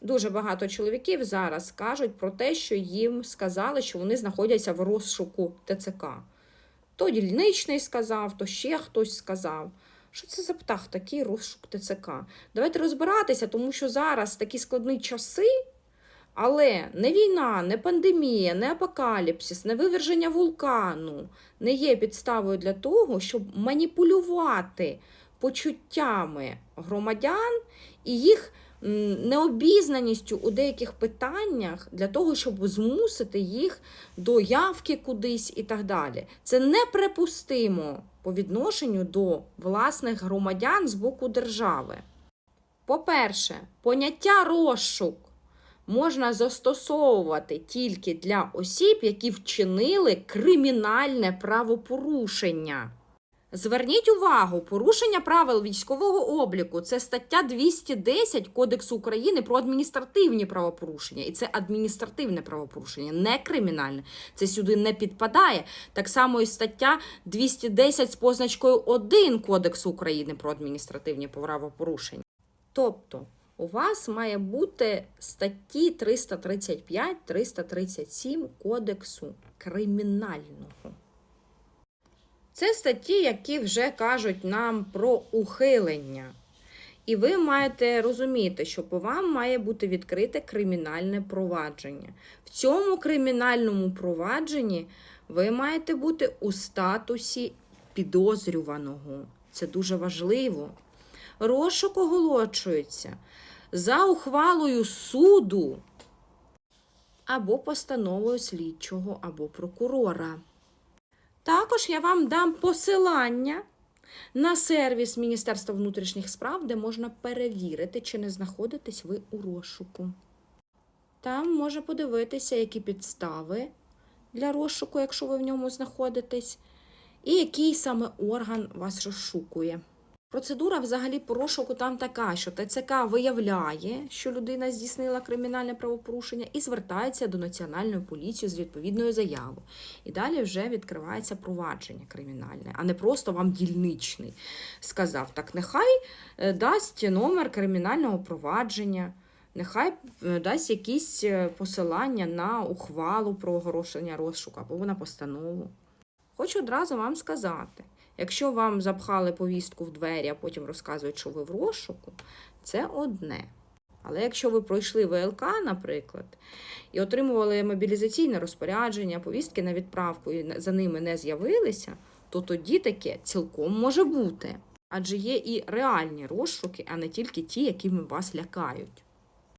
Дуже багато чоловіків зараз кажуть про те, що їм сказали, що вони знаходяться в розшуку ТЦК. То дільничний сказав, то ще хтось сказав. Що це за птах такий розшук ТЦК? Давайте розбиратися, тому що зараз такі складні часи, але не війна, не пандемія, не апокаліпсис, не виверження вулкану не є підставою для того, щоб маніпулювати почуттями громадян і їх необізнаністю у деяких питаннях для того, щоб змусити їх до явки кудись і так далі. Це неприпустимо по відношенню до власних громадян з боку держави. По-перше, поняття розшук можна застосовувати тільки для осіб, які вчинили кримінальне правопорушення. Зверніть увагу, порушення правил військового обліку це стаття 210 Кодексу України про адміністративні правопорушення. І це адміністративне правопорушення, не кримінальне. Це сюди не підпадає. Так само і стаття 210 з позначкою 1 Кодексу України про адміністративні правопорушення. Тобто, у вас має бути статті 335-337 Кодексу кримінального. Це статті, які вже кажуть нам про ухилення. І ви маєте розуміти, що по вам має бути відкрите кримінальне провадження. В цьому кримінальному провадженні ви маєте бути у статусі підозрюваного. Це дуже важливо. Розшук оголошується за ухвалою суду або постановою слідчого або прокурора. Також я вам дам посилання на сервіс Міністерства внутрішніх справ, де можна перевірити, чи не знаходитесь ви у розшуку. Там може подивитися, які підстави для розшуку, якщо ви в ньому знаходитесь, і який саме орган вас розшукує. Процедура взагалі по розшуку там така, що ТЦК виявляє, що людина здійснила кримінальне правопорушення, і звертається до національної поліції з відповідною заявою. І далі вже відкривається провадження кримінальне, а не просто вам дільничний сказав. Так нехай е, дасть номер кримінального провадження. Нехай е, дасть якісь е, посилання на ухвалу про оголошення розшуку або на постанову. Хочу одразу вам сказати: якщо вам запхали повістку в двері, а потім розказують, що ви в розшуку, це одне. Але якщо ви пройшли ВЛК, наприклад, і отримували мобілізаційне розпорядження, повістки на відправку і за ними не з'явилися, то тоді таке цілком може бути. Адже є і реальні розшуки, а не тільки ті, якими вас лякають.